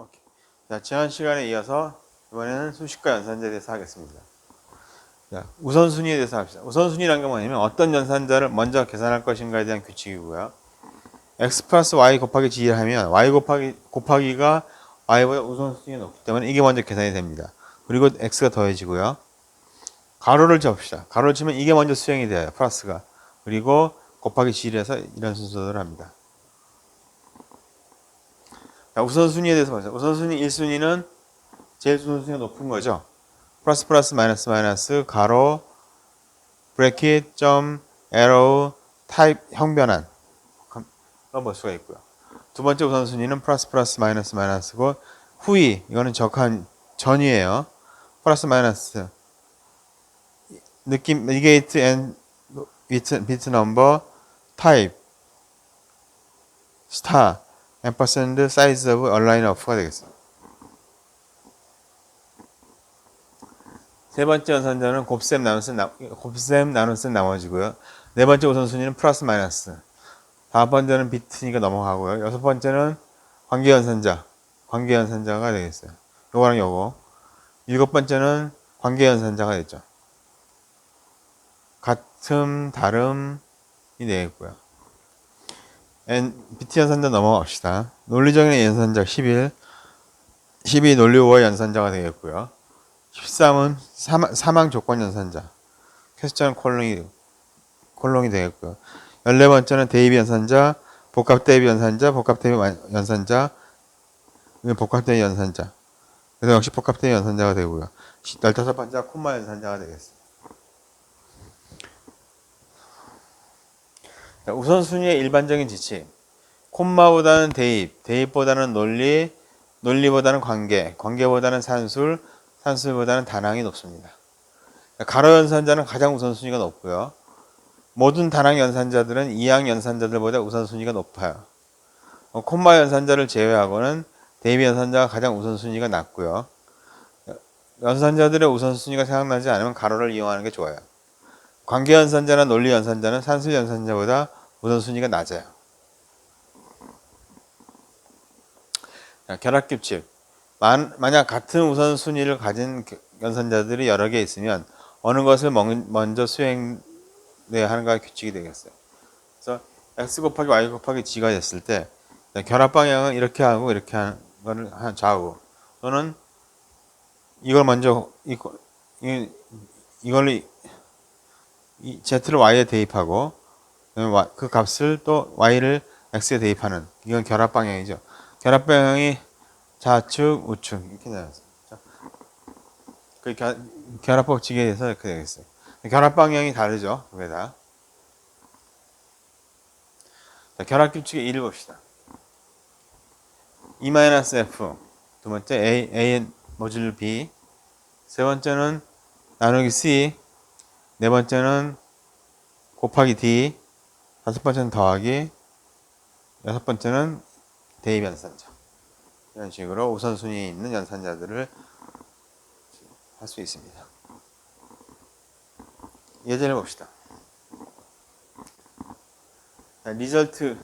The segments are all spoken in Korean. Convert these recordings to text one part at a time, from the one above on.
오케이. 자, 지난 시간에 이어서 이번에는 수식과 연산자에 대해서 하겠습니다. 자, 우선순위에 대해서 합시다. 우선순위라는 게 뭐냐면 어떤 연산자를 먼저 계산할 것인가에 대한 규칙이고요. x 플러스 y 곱하기 g를 하면 y 곱하기 곱하기가 y보다 우선순위가 높기 때문에 이게 먼저 계산이 됩니다. 그리고 x가 더해지고요. 가로를 접시다. 가로를 치면 이게 먼저 수행이 돼요. 플러스가. 그리고 곱하기 g를 해서 이런 순서대로 합니다. 자, 우선순위에 대해서 보자. 우선순위 1순위는 제일 우선순위가 높은 거죠. 플러스 플러스 마이너스 마이너스 가로 브래킷 점 에러 타입 형변환 그런 볼 수가 있고요. 두 번째 우선순위는 플러스 플러스 마이너스 마이너스고 후위 이거는 적한 전이에요. 플러스 마이너스 느낌 미게이트 앤 비트 비트 넘버 타입 스타 앰퍼센드 사이즈 오브 얼라인 어프가 되겠습니다. 세 번째 연산자는 곱셈 나눗셈 나, 곱셈 나눗셈 나머지고요. 네 번째 우선순위는 플러스 마이너스. 다음 번째는 비트니까 넘어가고요. 여섯 번째는 관계 연산자. 관계 연산자가 되겠어요. 요거랑 요거. 일곱 번째는 관계 연산자가 되죠. 같음, 다름이 되겠고요. N, BT 연산자 넘어갑시다. 논리적인 연산자 11. 12 논리 5의 연산자가 되겠고요. 13은 사망, 사망 조건 연산자. 퀘스천 콜롱이, 콜롱이 되겠고요. 14번째는 대입 연산자, 복합 대입 연산자, 복합 대입 연산자, 복합 대입 연산자. 그래서 역시 복합 대입 연산자가 되고요. 15번째가 콤마 연산자가 되겠습니다. 우선순위의 일반적인 지침. 콤마보다는 대입, 대입보다는 논리, 논리보다는 관계, 관계보다는 산술, 산술보다는 단항이 높습니다. 가로 연산자는 가장 우선순위가 높고요. 모든 단항 연산자들은 이항 연산자들보다 우선순위가 높아요. 어, 콤마 연산자를 제외하고는 대입 연산자가 가장 우선순위가 낮고요. 연산자들의 우선순위가 생각나지 않으면 가로를 이용하는 게 좋아요. 관계 연산자나 논리 연산자는 산술 연산자보다 우선순위가 낮아요. 자, 결합규칙. 만, 만약 같은 우선순위를 가진 연산자들이 여러 개 있으면 어느 것을 먼저 수행해야 하는가 규칙이 되겠어요. 그래서 x 곱하기 y 곱하기 g가 됐을 때 결합 방향은 이렇게 하고 이렇게 하는 거를 좌우 또는 이걸 먼저 이거 이걸 이 z를 y에 대입하고 그 값을 또 y를 x에 대입하는 이건 결합 방향이죠. 결합 방향이 좌측, 우측 이렇게 나왔어요. 그 결합 법칙에 대해서 이렇게 되겠어요. 결합 방향이 다르죠. 그게 다. 자, 결합 규칙의 1을 봅시다. E-F 두 번째 A, A 모듈 B 세 번째는 나누기 C 네 번째는 곱하기 D 다섯 번째는 더하기 여섯 번째는 대입 연산자 이런 식으로 우선순위에 있는 연산자들을 할 수 있습니다. 예제를 봅시다. 자, 리절트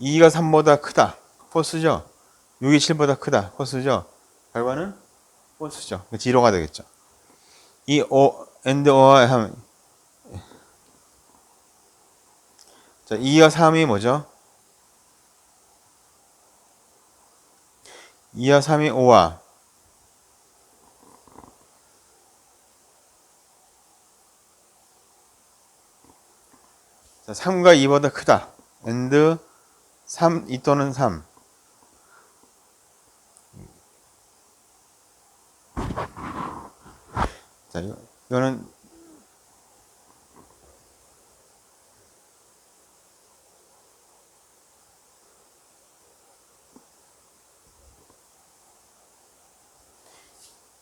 2가 3보다 크다. 포스죠. 6이 7보다 크다. 포스죠. 결과는 포스죠. 지로가 되겠죠. 이 O, and O와 하면 자, 2와 3이 뭐죠? 2와 3이 5와 자, 3가 2보다 크다. and 3, 2 또는 3. 자, 이거는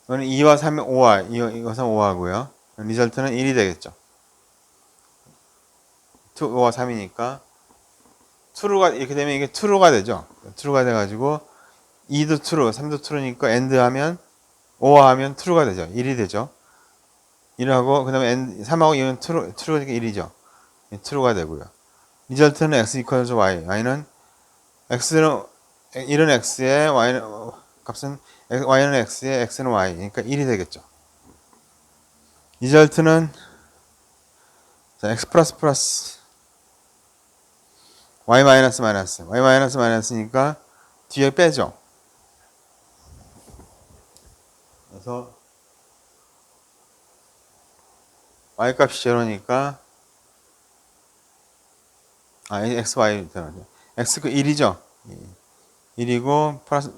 이거는 2와 3이 5와, 이것은 5하고요. 리절트는 1이 되겠죠. 2, 5와 3이니까 true가 이렇게 되면 이게 true가 되죠. true가 돼가지고 2도 true, 3도 true니까 and 하면 5와 하면 true가 되죠. 1이 되죠. 1하고 그 다음에 3하고 2는 true, true니까 1이죠. true가 되고요. 리절트는 x equals y, y는 x는 1은 x에 y는 어, 값은 y는 x에 x는 y 그러니까 1이 되겠죠. 리절트는 자, x 플러스 플러스 y 마이너스 마이너스 y 마이너스 마이너스니까 뒤에 빼죠. 그래서 y 값이 제로니까 아 x y 들어가죠. x 그 1이죠. 1이고 플러스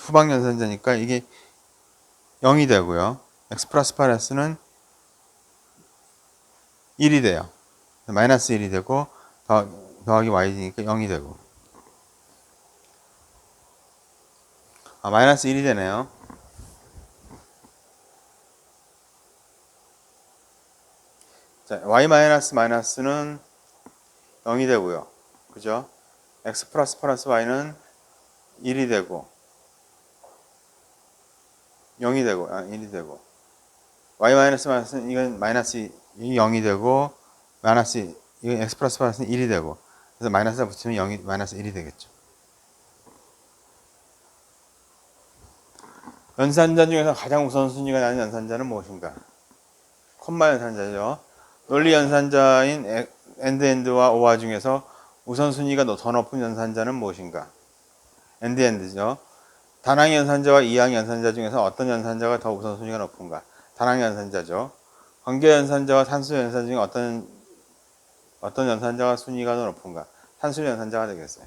후방 연산자니까 이게 0이 되고요. x 플러스 플러스는 1이 돼요. 마이너스 1이 되고 더, 더하기 y니까 0이 되고 아 마이너스 1이 되네요. 자, y 마이너스 마이너스는 0이 되고요. 그죠? x 플러스 플러스 y는 1이 되고 0이 되고 아 1이 되고 y 마이너스 마이너스는 이건 마이너스 이 0이 되고 마이너스 이건 x 플러스 플러스는 1이 되고 그래서 마이너스가 붙이면 0이 마이너스 1이 되겠죠. 연산자 중에서 가장 우선순위가 나는 연산자는 무엇인가? 콤마 연산자죠. 논리 연산자인 엔드엔드와 오화 중에서 우선순위가 더 높은 연산자는 무엇인가? 엔드엔드죠. 단항 연산자와 이항 연산자 중에서 어떤 연산자가 더 우선순위가 높은가? 단항 연산자죠. 관계 연산자와 산수 연산자 중에 어떤 어떤 연산자가 순위가 더 높은가? 산수 연산자가 되겠어요.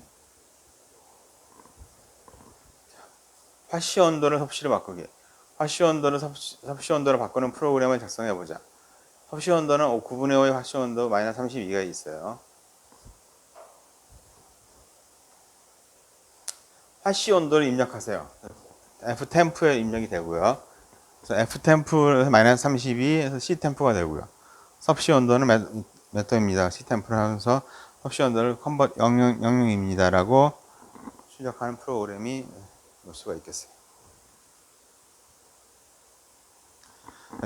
화씨 온도를 섭씨로 바꾸기. 화씨 온도를 섭씨, 섭씨 온도로 바꾸는 프로그램을 작성해 보자. 섭씨 온도는 9분의 5의 화씨 온도 마이너스 32가 있어요. 화씨 온도를 입력하세요. F 템프에 입력이 되고요. 그래서 F 템프에서 마이너스 32에서 C 템프가 되고요. 섭씨 온도는 몇, 몇 도입니다. C 템프를 하면서 섭씨 온도를 컨버트 00, 00입니다라고 출력하는 프로그램이 볼 수가 있겠어요.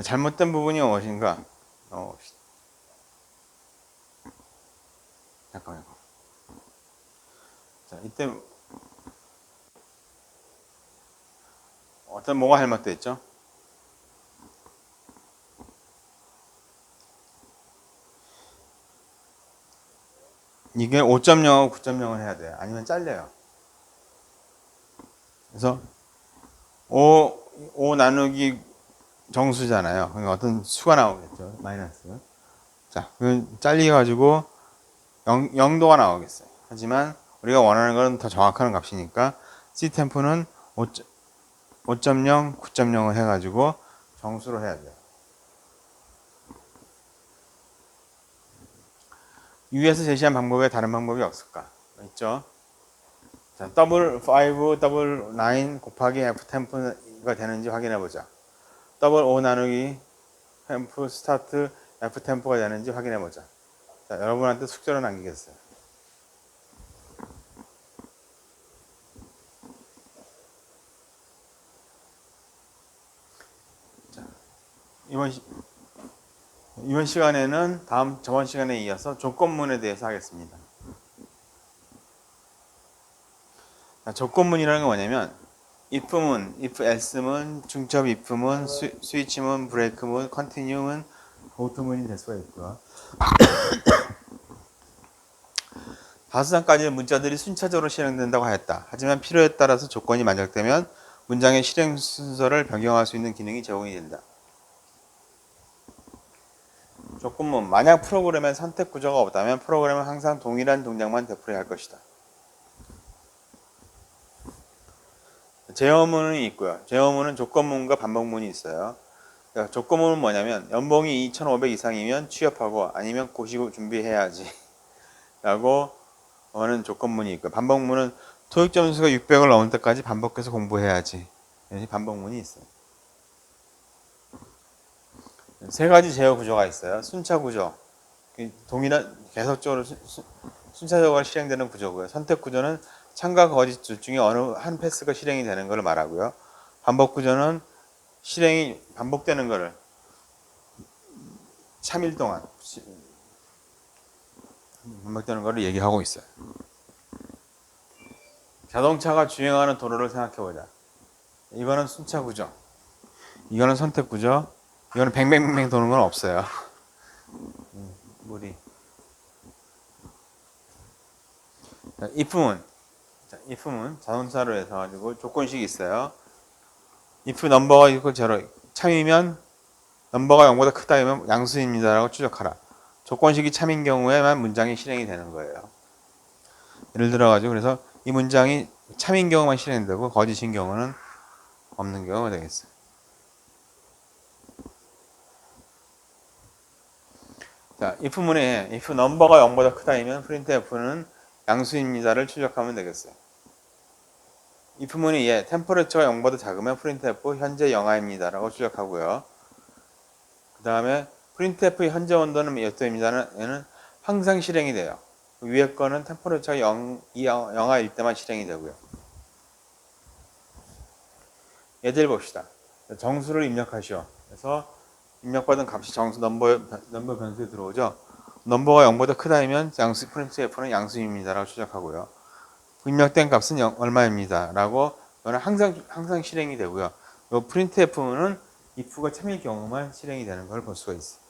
잘못된 부분이 무엇인가? 어, 잠깐만요. 자, 이때 어떤 뭐가 잘못되어 있죠? 이게 5.0하고 9.0을 해야 돼요. 아니면 잘려요. 그래서 5, 5 나누기 정수잖아요. 그러니까 어떤 수가 나오겠죠. 마이너스. 자, 그 잘리가지고 0, 0도가 나오겠어요. 하지만 우리가 원하는 건 더 정확한 값이니까 C 템포는 5, 5.0, 9.0을 해가지고 정수로 해야 돼요. 위에서 제시한 방법에 다른 방법이 없을까? 있죠? 자, 더블 5, 더블 9 곱하기 F 템프가 되는지 확인해 보자. 더블 5 나누기 템프 스타트 F 템프가 되는지 확인해 보자. 자, 여러분한테 숙제로 남기겠어요. 이번 시, 이번 시간에는 다음 저번 시간에 이어서 조건문에 대해서 하겠습니다. 자, 조건문이라는 건 뭐냐면 if문, if else문, 중첩 if문, 스, 스위치문, 브레이크문, 컨티뉴문, 고트문이 될 수가 있고요. 다수상까지의 문자들이 순차적으로 실행된다고 하였다. 하지만 필요에 따라서 조건이 만족되면 문장의 실행 순서를 변경할 수 있는 기능이 제공이 된다. 조건문 만약 프로그램에 선택 구조가 없다면 프로그램은 항상 동일한 동작만 되풀이할 것이다. 제어문이 있고요. 제어문은 조건문과 반복문이 있어요. 그러니까 조건문은 뭐냐면 연봉이 2,500 이상이면 취업하고 아니면 고시고 준비해야지 라고 하는 조건문이 있고 반복문은 토익 점수가 600을 넘을 때까지 반복해서 공부해야지 반복문이 있어요. 세 가지 제어 구조가 있어요. 순차 구조, 동일한 계속적으로 순, 순차적으로 실행되는 구조고요. 선택 구조는 참가 거짓 둘 중에 어느 한 패스가 실행이 되는 것을 말하고요. 반복 구조는 실행이 반복되는 것을 3일 동안 반복되는 것을 얘기하고 있어요. 자동차가 주행하는 도로를 생각해 보자. 이거는 순차 구조. 이거는 선택 구조. 이거는 뱅뱅뱅뱅 도는 건 없어요. 음, 물이. 자, if문. 자, if문 자동차로 해서 가지고 조건식이 있어요. if 넘버가 있고 제로 참이면 넘버가 0보다 크다면 양수입니다라고 추적하라. 조건식이 참인 경우에만 문장이 실행이 되는 거예요. 예를 들어 가지고 그래서 이 문장이 참인 경우만 실행되고 거짓인 경우는 없는 경우가 되겠어요. 자, if문에 if 넘버가 0보다 크다면 printf는 양수입니다를 출력하면 되겠어요. if문이 예, 템퍼레처가 0보다 작으면 printf 현재 영하입니다라고 출력하고요. 그 다음에 printf 현재 온도는 몇 도입니다는 항상 실행이 돼요. 위에 거는 템퍼레처가 0, 이 영- 영하일 때만 실행이 되고요. 예를 봅시다. 정수를 입력하시오. 그래서 입력받은 값이 정수 넘버 넘버 변수에 들어오죠. 넘버가 0보다 크다면 양수 printf는 양수입니다라고 추적하고요. 입력된 값은 영- 얼마입니다라고 이거는 항상 항상 실행이 되고요. 요 printf는 if가 참일 경우만 실행이 되는 걸 볼 수가 있어요.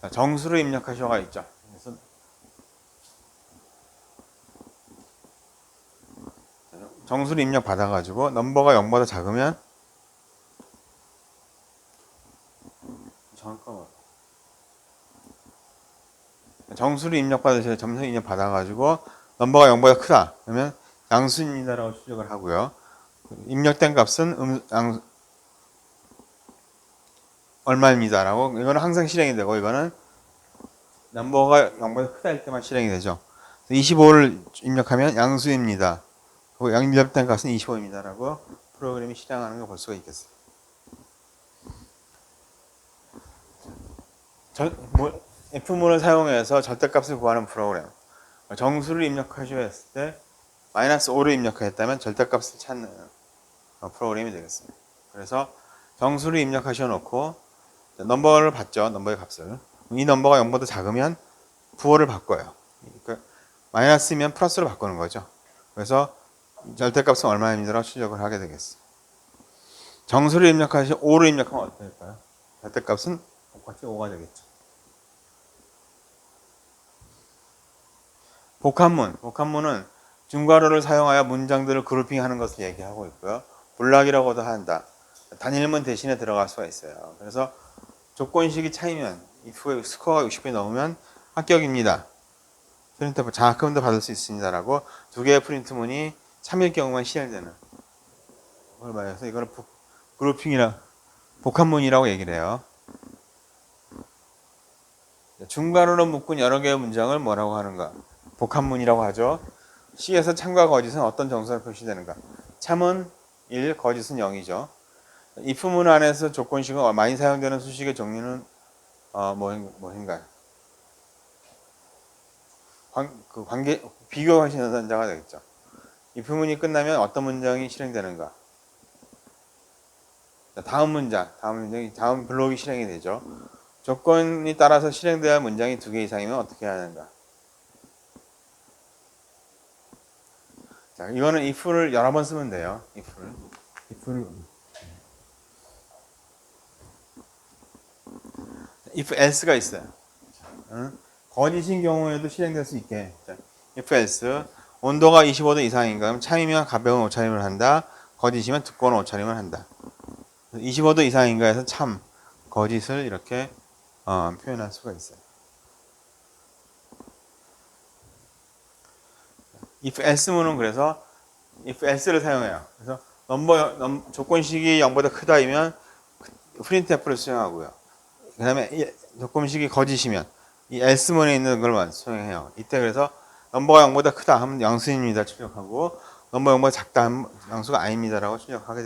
자, 정수를 입력하셔가 있죠. 그래서 정수를 입력 받아가지고 넘버가 0보다 작으면 잠깐만 정수를 입력 받으셔야 점수 입력 받아가지고 넘버가 0보다 크다 그러면 양수입니다라고 추적을 하고요. 입력된 값은 음, 양, 얼마입니다라고 이거는 항상 실행이 되고 이거는 넘버가 0보다 크다 할 때만 실행이 되죠. 25를 입력하면 양수입니다. 양립된 값은 25입니다라고 프로그램이 실행하는 걸 볼 수가 있겠어요. 절, 뭐, F문을 사용해서 절대값을 구하는 프로그램. 정수를 입력하셔야 했을 때 마이너스 5를 입력했다면 절대값을 찾는 어, 프로그램이 되겠습니다. 그래서 정수를 입력하셔 놓고 넘버를 받죠. 넘버의 값을. 이 넘버가 0보다 작으면 부호를 바꿔요. 그러니까 마이너스면 플러스로 바꾸는 거죠. 그래서 절대값은 얼마입니다라고 출력을 하게 되겠어요. 정수를 입력하시 5를 입력하면 어떻게 될까요? 절대값은 똑같이 5가 되겠죠. 복합문, 복합문은 중괄호를 사용하여 문장들을 그룹핑하는 것을 얘기하고 있고요. 블락이라고도 한다. 단일문 대신에 들어갈 수가 있어요. 그래서 조건식이 차이면 if 스코어가 60이 넘으면 합격입니다. 프린트 장학금도 받을 수 있습니다라고 두 개의 프린트문이 참일 경우만 실행되는 걸 말해서 이거는 복- 그룹핑이라 복합문이라고 얘기를 해요. 중괄호로 묶은 여러 개의 문장을 뭐라고 하는가? 복합문이라고 하죠. C에서 참과 거짓은 어떤 정수로 표시되는가? 참은 1, 거짓은 0이죠. if문 안에서 조건식은 많이 사용되는 수식의 종류는 어, 뭐, 뭐인가요? 관, 그 관계 비교하신 연산자가 되겠죠. If문이 끝나면 어떤 문장이 실행되는가? 자, 다음 문장, 다음 문장이 다음 블록이 실행이 되죠. 조건이 따라서 실행돼야 할 문장이 두 개 이상이면 어떻게 해야 하는가? 자, 이거는 if를 여러 번 쓰면 돼요. if를. if를 if else가 있어요. 응? 거짓인 경우에도 실행될 수 있게. 자, if else 온도가 25도 이상인 가? 그럼 참이면 가벼운 옷차림을 한다. 거짓이면 두꺼운 옷차림을 한다. 25도 이상인가 해서 참, 거짓을 이렇게 어, 표현할 수가 있어요. if else문은 그래서 if else를 사용해요. 그래서 넘버 넘, 조건식이 0보다 크다이면 printf를 수행하고요. 그 다음에 이 조건식이 거짓이면 이 else문에 있는 걸만 수행해요. 이때 그래서 넘버가 0보다 크다 하면 양수입니다. 출력하고 넘버 0보다 작다 하면 양수가 아닙니다라고 출력하게